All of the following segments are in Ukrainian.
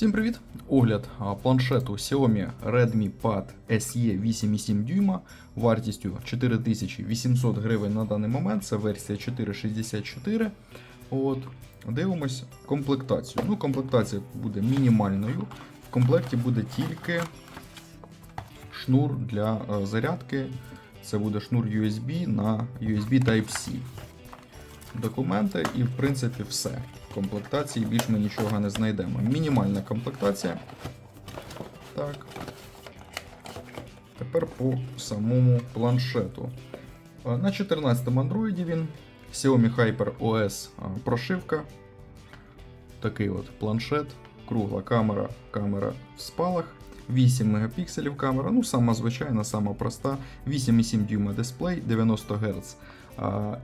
Всім привіт! Огляд планшету Xiaomi Redmi Pad SE 8,7 дюйма вартістю 4800 гривень на даний момент. Це версія 464. От. Дивимось комплектацію. Ну, комплектація буде мінімальною. В комплекті буде тільки шнур для е, зарядки. Це буде шнур USB на USB Type-C. Документи і, в принципі, все. Комплектації більш ми нічого не знайдемо. Мінімальна комплектація. Так. Тепер по самому планшету. На 14-му Android він. Xiaomi Hyper OS прошивка. Такий от планшет, кругла камера, камера в спалах. 8 мегапікселів камера, ну сама звичайна, сама проста. 8,7 дюйма дисплей, 90 Гц.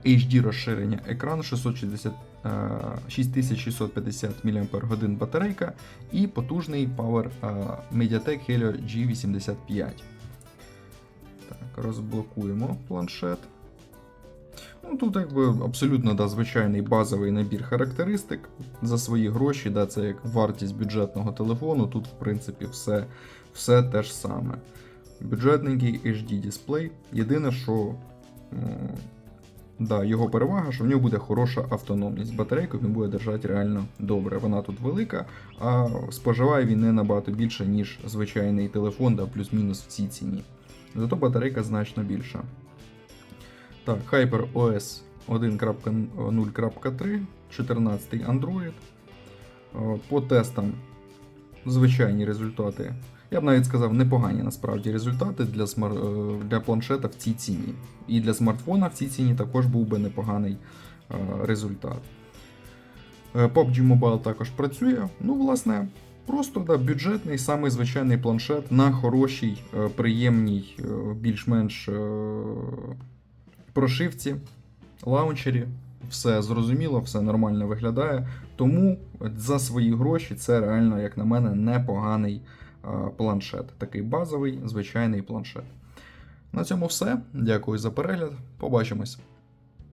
HD розширення екран 660, 6650 мАч батарейка і потужний Power Mediatek Helio G85. Так, розблокуємо планшет. Ну, Тут якби абсолютно да, звичайний базовий набір характеристик за свої гроші, да, це як вартість бюджетного телефону. Тут, в принципі, все, все те ж саме. Бюджетненький HD дисплей. Єдине, що да, його перевага, що в нього буде хороша автономність. Батарейку він буде держати реально добре. Вона тут велика, а споживає він не набагато більше, ніж звичайний телефон, да, плюс-мінус в цій ціні. Зато батарейка значно більша. Так, HyperOS 1.0.3, 14 Android. Е, По тестам звичайні результати. Я б навіть сказав, непогані насправді результати для, смар... е, для планшета в цій ціні. І для смартфона в цій ціні також був би непоганий е, результат. PUBG Mobile також працює. Ну, власне, просто да, бюджетний, самий звичайний планшет на хорошій, приємній, більш-менш прошивці, лаунчері. Все зрозуміло, все нормально виглядає. Тому за свої гроші це реально, як на мене, непоганий планшет. Такий базовий, звичайний планшет. На цьому все. Дякую за перегляд. Побачимось.